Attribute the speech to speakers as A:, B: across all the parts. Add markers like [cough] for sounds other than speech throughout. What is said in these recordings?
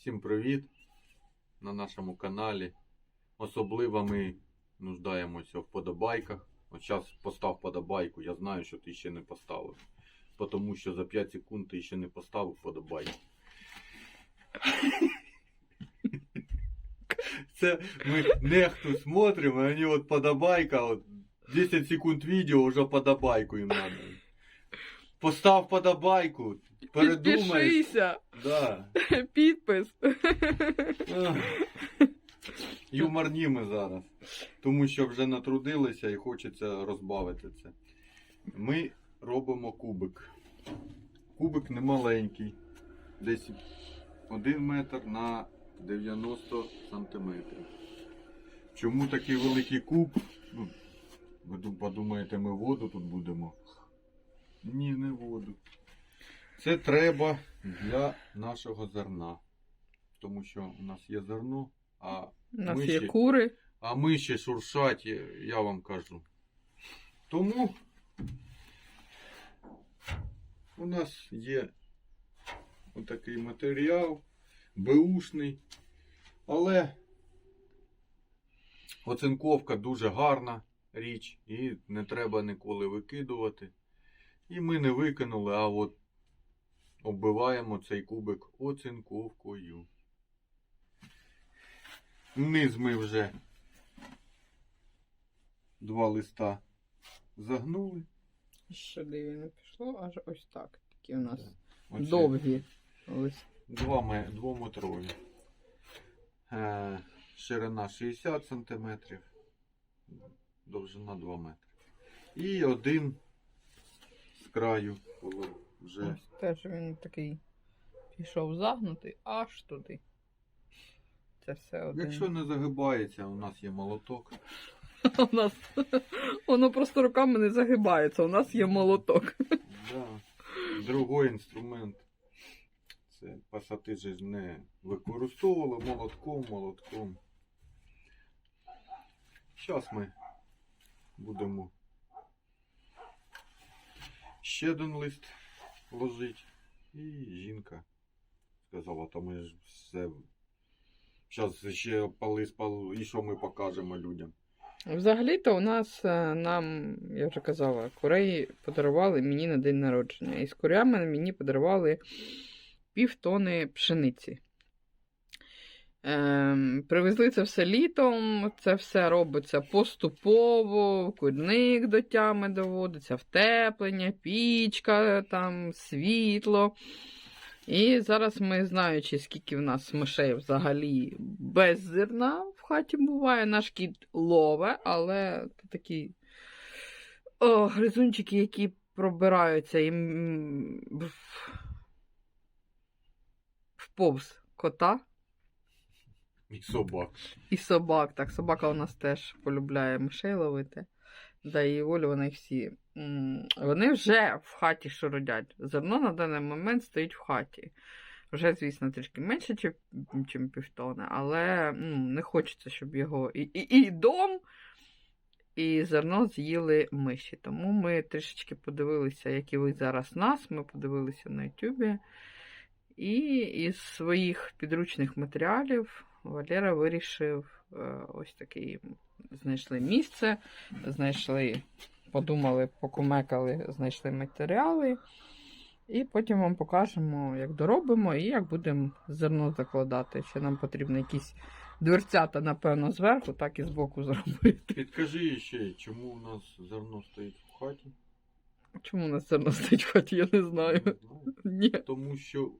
A: Всім привіт на нашому каналі. Особливо ми нуждаємося в подобайках. От зараз постав подобайку, я знаю, що ти ще не поставив. Тому що за 5 секунд ти ще не поставив подобайку. Це ми нехту смотримо, а вони от подобайка, от 10 секунд відео, вже подобайку їм надо. Постав подобайку, передумай.
B: Підпишися,
A: Да. [laughs]
B: підпис.
A: Ах. Юморні ми зараз. Тому що вже натрудилися і хочеться розбавити це. Ми робимо кубик. Кубик не маленький. Десь 1 метр на 90 сантиметрів. Чому такий великий куб? Ну, ви подумаєте, ми воду тут будемо? Ні, не воду. Це треба для нашого зерна. Тому що у нас є зерно, а,
B: У нас
A: Ми
B: є
A: ще-
B: кури.
A: а ми ще шуршать, я- я вам кажу. Тому у нас є отакий матеріал, беушний, але оцинковка дуже гарна річ, і не треба ніколи викидувати. І ми не викинули, а от оббиваємо цей кубик оцинковкою. Вниз ми вже два листа загнули.
B: Сюди не пішло, аж ось так. Такі у нас
A: Оце
B: довгі листи.
A: Два двометрові. Е, ширина 60 см, довжина 2 метри. І один з краю, коли вже
B: Ось Теж він такий пішов загнутий аж туди. Це все один.
A: Якщо не загибається, у нас є молоток. [laughs]
B: У нас воно просто руками не загибається, у нас є молоток.
A: Да. Другий інструмент. Це пасати ж не використовували молотком, молотком. Зараз ми будемо ще один лист ложити. І жінка сказала, то ми ж все. Зараз ще пали спали, і що ми покажемо людям.
B: Взагалі-то у нас е, нам, я вже казала, курей подарували мені на день народження. І з курями мені подарували півтони пшениці. Ем, привезли це все літом, це все робиться поступово, курник до тями доводиться, втеплення, пічка, там, світло. І зараз ми, знаючи, скільки в нас мишей взагалі без зерна в хаті буває, наш кіт лове, але це такі о, гризунчики, які пробираються їм в, вповз кота
A: І собак.
B: і собак. Так, собака у нас теж полюбляє мишей ловити. Да, і Олю вони всі. Вони вже в хаті шурудять. Зерно на даний момент стоїть в хаті. Вже, звісно, трішки менше, чим півтони, але ну, не хочеться, щоб його і, і, і дом, і зерно з'їли миші. Тому ми трішечки подивилися, як і ви зараз нас. Ми подивилися на Ютубі. І із своїх підручних матеріалів Валера вирішив е, ось такий. Знайшли місце, знайшли, подумали, покумекали, знайшли матеріали. І потім вам покажемо, як доробимо і як будемо зерно закладати. Ще нам потрібно якісь дверцята, напевно, зверху, так і збоку [laughs] зробити.
A: Підкажи ще, чому у нас зерно стоїть в хаті?
B: Чому у нас зерно стоїть в хаті, я не знаю.
A: Не знаю.
B: Ні.
A: Тому що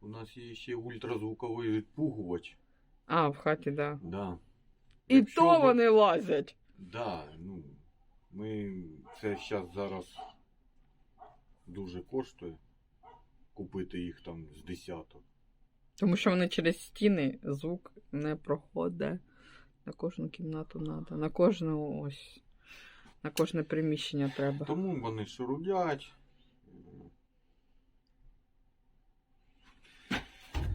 A: у нас є ще ультразвуковий відпугувач.
B: А, в хаті, так. Да.
A: Да.
B: І
A: Якщо
B: то
A: ви-
B: вони лазять.
A: Да, ну, ми це зараз зараз дуже коштує купити їх там з десяток.
B: Тому що вони через стіни звук не проходить. На кожну кімнату треба. На кожну ось. На кожне приміщення треба.
A: Тому вони шурудять.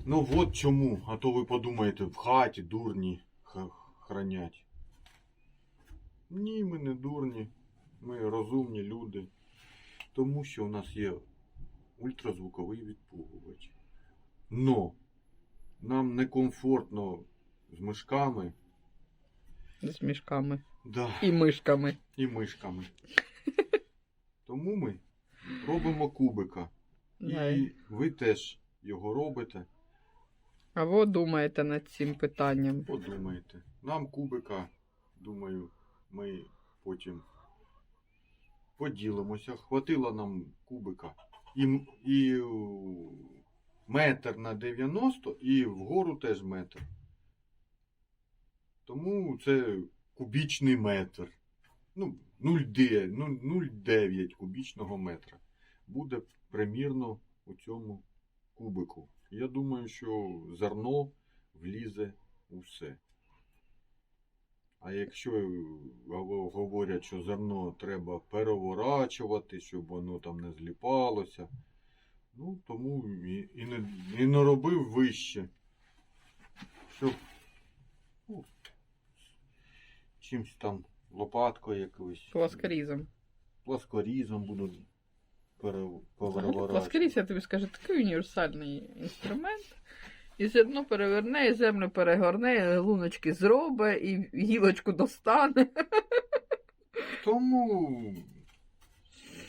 A: Ну от чому. А то ви подумаєте, в хаті дурні хранять. Ні, ми не дурні. Ми розумні люди. Тому що у нас є ультразвуковий відпугувач. Но нам некомфортно з мишками.
B: З мішками.
A: Да.
B: І мишками.
A: і мишками. Тому ми робимо кубика. І ви теж його робите.
B: А ви думаєте над цим питанням?
A: Подумайте. Нам кубика, думаю, ми потім поділимося. Хватило нам кубика. І, і метр на 90, і вгору теж метр. Тому це кубічний метр. Ну, 0,9 ну, 0,9 кубічного метра. Буде примірно у цьому кубику. Я думаю, що зерно влізе у все. А якщо говорять, що зерно треба переворачувати, щоб воно там не зліпалося, ну тому і, і, не, і не робив вище. Щоб ну, чимсь там лопаткою якоюсь.
B: Плоскорізом.
A: Плоскорізом буду пере,
B: Взагалі, я тобі скажу, такий універсальний інструмент. І зерно переверне, і землю перегорне, і луночки зробе, і гілочку достане.
A: Тому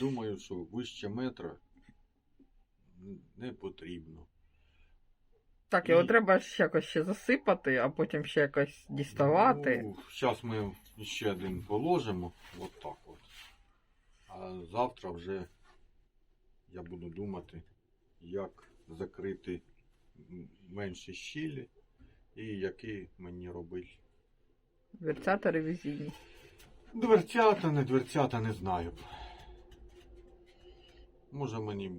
A: думаю, що вище метра не потрібно.
B: Так, його
A: І-
B: треба ж якось ще засипати, а потім ще якось діставати.
A: Ну, зараз ми ще один положимо. От так от. А завтра вже я буду думати, як закрити менші щілі і які мені робити.
B: Дверцята ревізійні.
A: Дверцята, не дверцята, не знаю. Може мені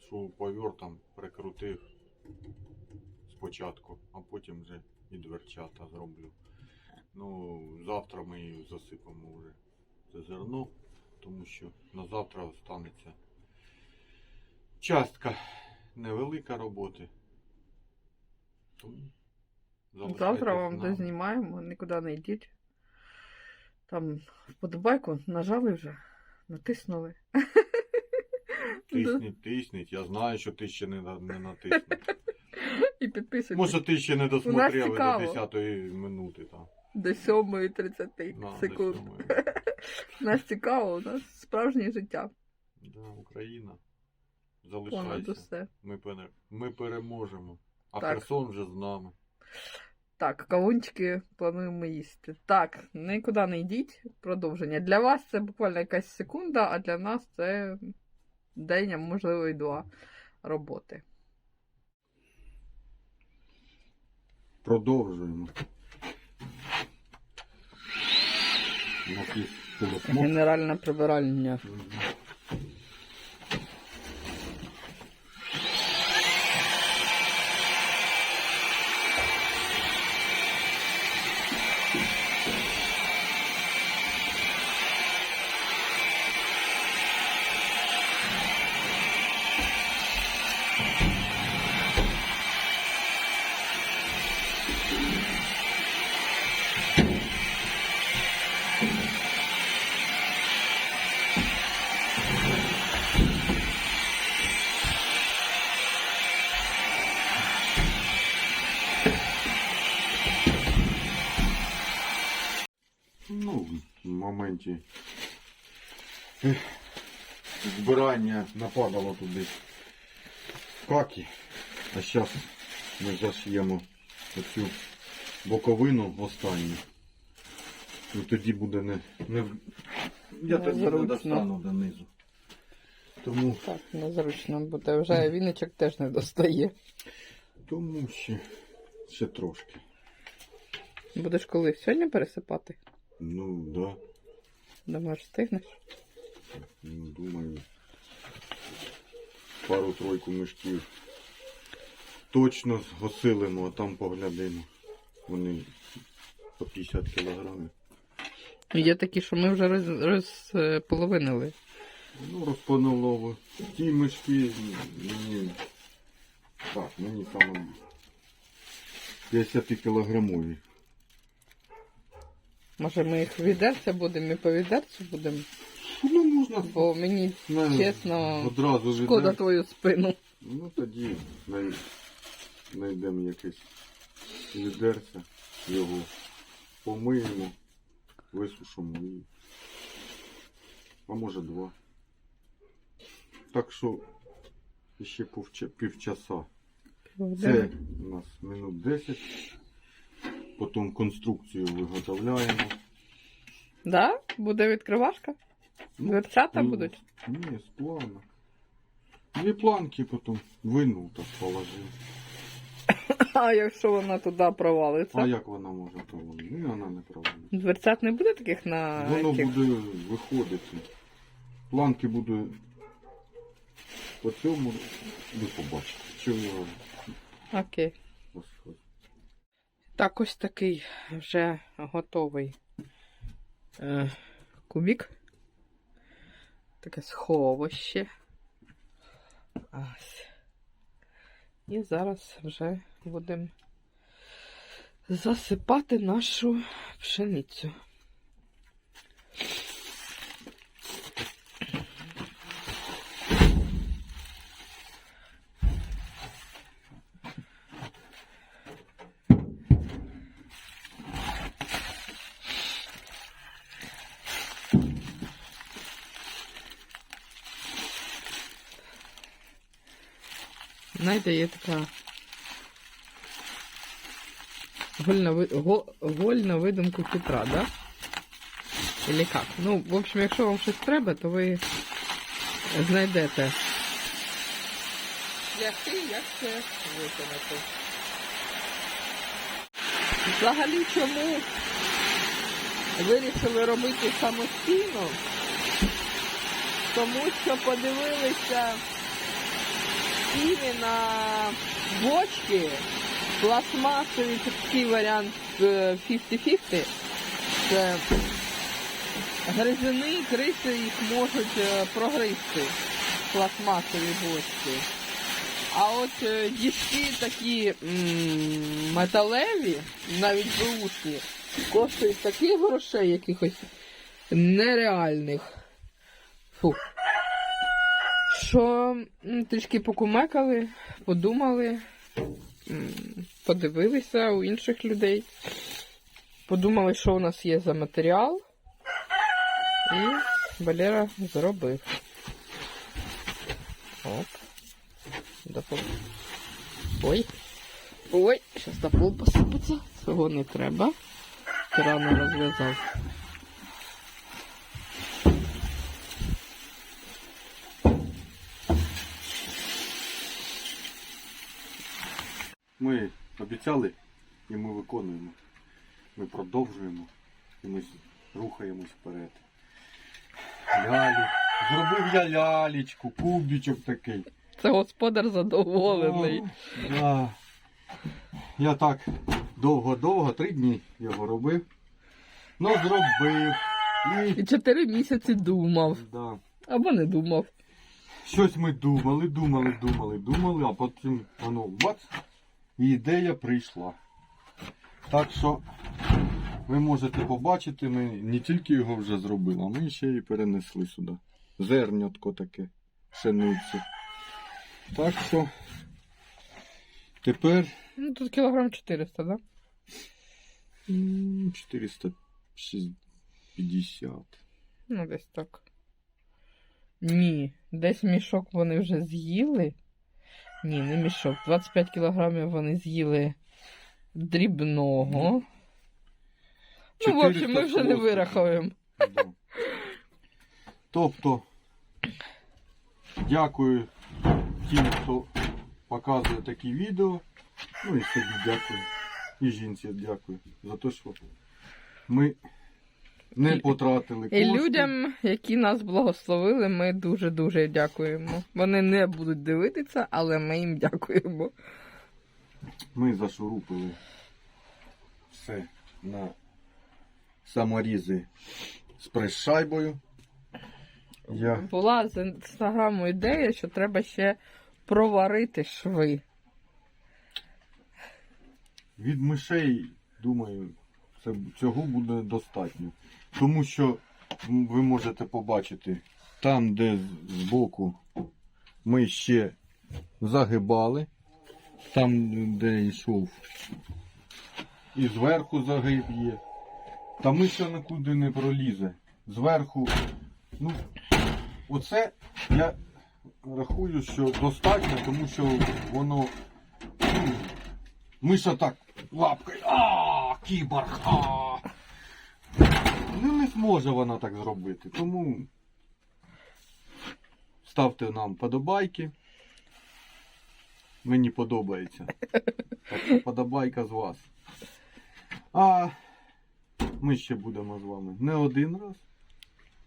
A: шуруповерт там прикрутив спочатку, а потім вже і дверцята зроблю. Ну, завтра ми засипемо вже це зерно, тому що на завтра останеться частка невелика роботи.
B: Завтра вам дознімаємо, нікуди не йдіть. Там вподобайку нажали вже, натиснули. [laughs]
A: Тисніть, тисніть. Я знаю, що ти ще не, не натиснув. [laughs]
B: І підписуйтесь
A: Може, ти ще не досмотрели до 10-ї минути там.
B: до 7.30
A: На,
B: секунд. [laughs] Нас цікаво, у нас справжнє життя.
A: Да, Україна.
B: Понад
A: Залишайся.
B: усе.
A: Ми, пере... Ми переможемо. А
B: Так.
A: Херсон вже з нами.
B: Так, кавунчики плануємо їсти. Так, нікуди не йдіть. Продовження. Для вас це буквально якась секунда, а для нас це день, а можливо і два роботи.
A: Продовжуємо. У нас є полосмок.
B: Генеральне прибирання.
A: Мгм. Моменті збирання нападало туди каки. А зараз ми заш'ємо оцю боковину останню. І тоді буде не. не... Я не
B: Незручно.
A: достану донизу. Тому,
B: Так, незручно буде. Вже віничок теж не достає.
A: тому ще, ще трошки.
B: Будеш коли сьогодні пересипати?
A: Ну, да.
B: Думаєш, встигнеш?
A: Ну, думаю, пару-тройку мішків точно осилимо, а там поглядимо. Вони по 50 кілограмів.
B: Є такі, що ми вже роз, розполовинили.
A: Ну, розпановлово. Ті мішки мені. Так, мені саме 50 кілограмові.
B: Може ми їх відерця будемо і по відерцю будемо?
A: Ну, можна
B: Бо мені
A: не,
B: чесно,
A: одразу
B: шкода
A: віддати.
B: твою спину.
A: Ну тоді навіть знайдемо якесь відерце, його помиємо, висушимо і. А може два. Так що ще повча- півчаса. Це у нас минут 10. Потім конструкцію виготовляємо.
B: Да? Буде відкривашка?
A: Ну,
B: Дверцята
A: ну,
B: будуть?
A: Ні, з плана. Дві планки потім винув так положив. [coughs]
B: А якщо вона туди провалиться?
A: А як вона може провалити? Ні, вона не провалить.
B: Дверцят не буде таких на
A: Воно буде виходити. Планки буде по цьому ви побачите. Чи воно
B: Окей.
A: розходить.
B: Так, ось такий вже готовий е, кубік. Таке сховище. Ось. І зараз вже будемо засипати нашу пшеницю. Знаєте, є така вольна, ви- го- видумку Петра, да? Или як? Ну, в общем, якщо вам щось треба, то ви знайдете. Шляхи, як це виконати. Взагалі, чому вирішили робити самостійно? Тому що подивилися ціни на бочки, пластмасові такий варіант е, 50-50. Це гризини, криси їх можуть е, прогризти, пластмасові бочки. А от е, діжки такі металеві, навіть беушні, коштують таких грошей якихось нереальних. Фух що трішки покумекали, подумали, подивилися у інших людей, подумали, що у нас є за матеріал, і Валера зробив. Оп. Допол... Ой. Ой, зараз на пол посипеться. Цього не треба. Рано розв'язав.
A: Ми обіцяли і ми виконуємо. Ми продовжуємо і ми рухаємось вперед. Лялі. Зробив я лялечку, кубічок такий.
B: Це господар задоволений.
A: О, да. Я так довго-довго, три дні його робив. Ну, зробив. І,
B: І чотири місяці думав.
A: да.
B: Або не думав.
A: Щось ми думали, думали, думали, думали, а потім воно бац, і ідея прийшла. Так що ви можете побачити, ми не тільки його вже зробили, а ми ще й перенесли сюди. Зернятко таке, пшениці. Так що тепер
B: Ну, тут кілограм 400, да?
A: 450.
B: Ну, десь так. Ні, десь мішок вони вже з'їли. Ні, не мішок. 25 кілограмів вони з'їли дрібного. Ну, в общем, ми вже не вирахуємо.
A: Да. Тобто, дякую тим, хто показує такі відео. Ну і собі дякую. І жінці дякую за те, що ми не потратили
B: І людям, які нас благословили, ми дуже-дуже дякуємо. Вони не будуть дивитися, але ми їм дякуємо.
A: Ми зашурупили все на саморізи з прес-шайбою. Я
B: Була з інстаграму ідея, що треба ще проварити шви.
A: Від мишей, думаю, це, цього буде достатньо. Тому що ви можете побачити, там, де збоку ми ще загибали Там, де йшов. І зверху загиб є. Та ми ще нікуди не пролізе. Зверху. Ну, оце я рахую, що достатньо, тому що воно. Ну, миша так лапкою. А, кіборг! А! Зможе вона так зробити. Тому ставте нам подобайки. Мені подобається. Подобайка з вас. А ми ще будемо з вами не один раз.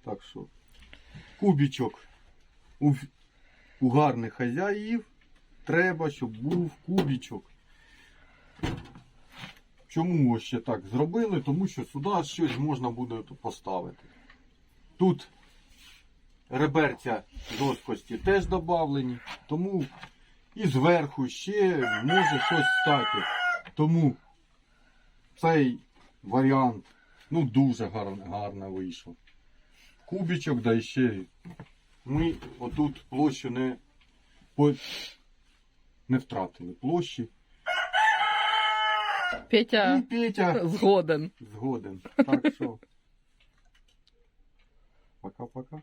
A: Так що кубічок у, у гарних хазяїв треба, щоб був кубічок. Чому ще так зробили? Тому що сюди щось можна буде поставити. Тут реберця жорсткості теж додавлені, тому і зверху ще може щось стати. Тому цей варіант ну, дуже гарно, гарно вийшов. Кубічок, да і ще ми отут площу не, не втратили площі. І
B: Петя
A: Петя
B: згоден.
A: згоден. Так що. Пока-пока.